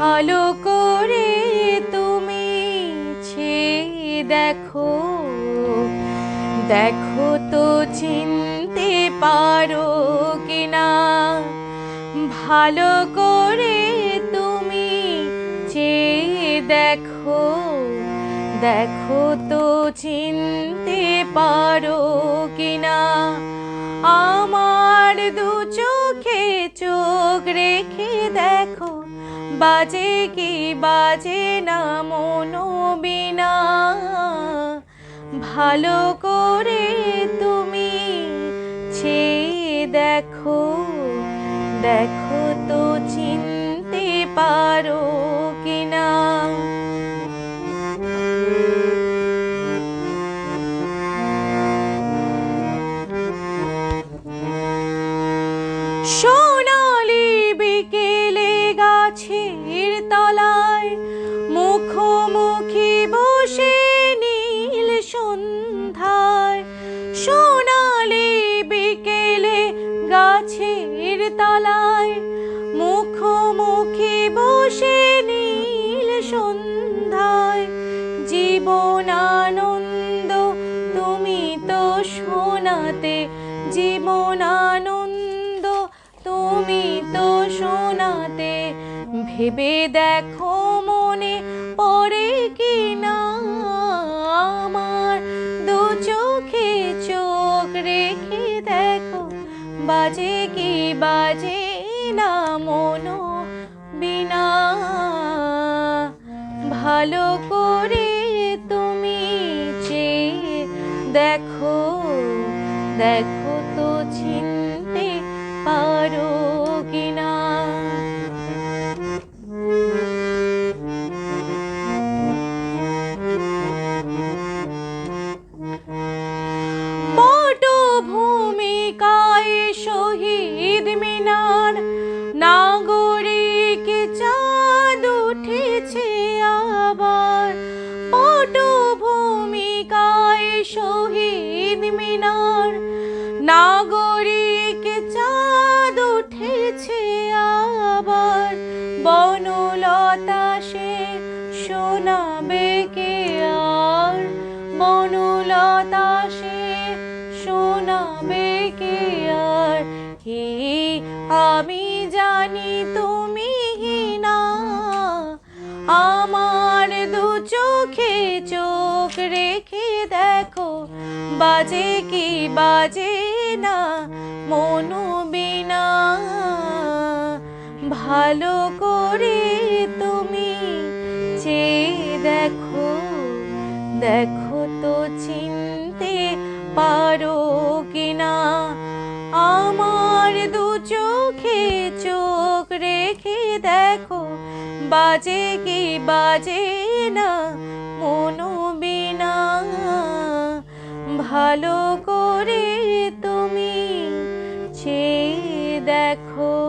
ভালো করে তুমি ছেয়ে দেখো। দেখো তো চিনতে পারো কিনা। ভালো করে তুমি চেয়ে দেখো। দেখো তো চিনতে পারো কিনা। আমার দু চোখে চোখ রেখে দেখো বাজে কি বাজে না, মনো বিনা। ভালো করে তুমি ছেয়ে দেখো দেখো তো চিনতে পারো কিনা। গাছের তলায় মুখোমুখি বসে নীল সন্ধ্যায় জীবন আনন্দ তুমি তো শোনাতে জীবন আনন্দ তুমি তো শোনাতে ভেবে দেখো মনে বাজে কি বাজে না মনো বিনা। ভালো করে তুমি চেয়ে দেখো নাগরিক চাঁদ উঠেছে আবার, বনলতা সে শোনাবে কে আর? বনলতা সে শোনাবে কে আর? হে, আমি জানি তুমি না আমার দু চোখে চোখ রেখে দেখো, বাজে কি বাজে না, মনো বিনা। ভালো করে তুমি চেয়ে দেখো দেখো তো চিনতে পারো কিনা। আমার দু চোখে চোখ রেখে দেখো, বাজে কি বাজে না, মনো বিনা। ভালো করে দেখো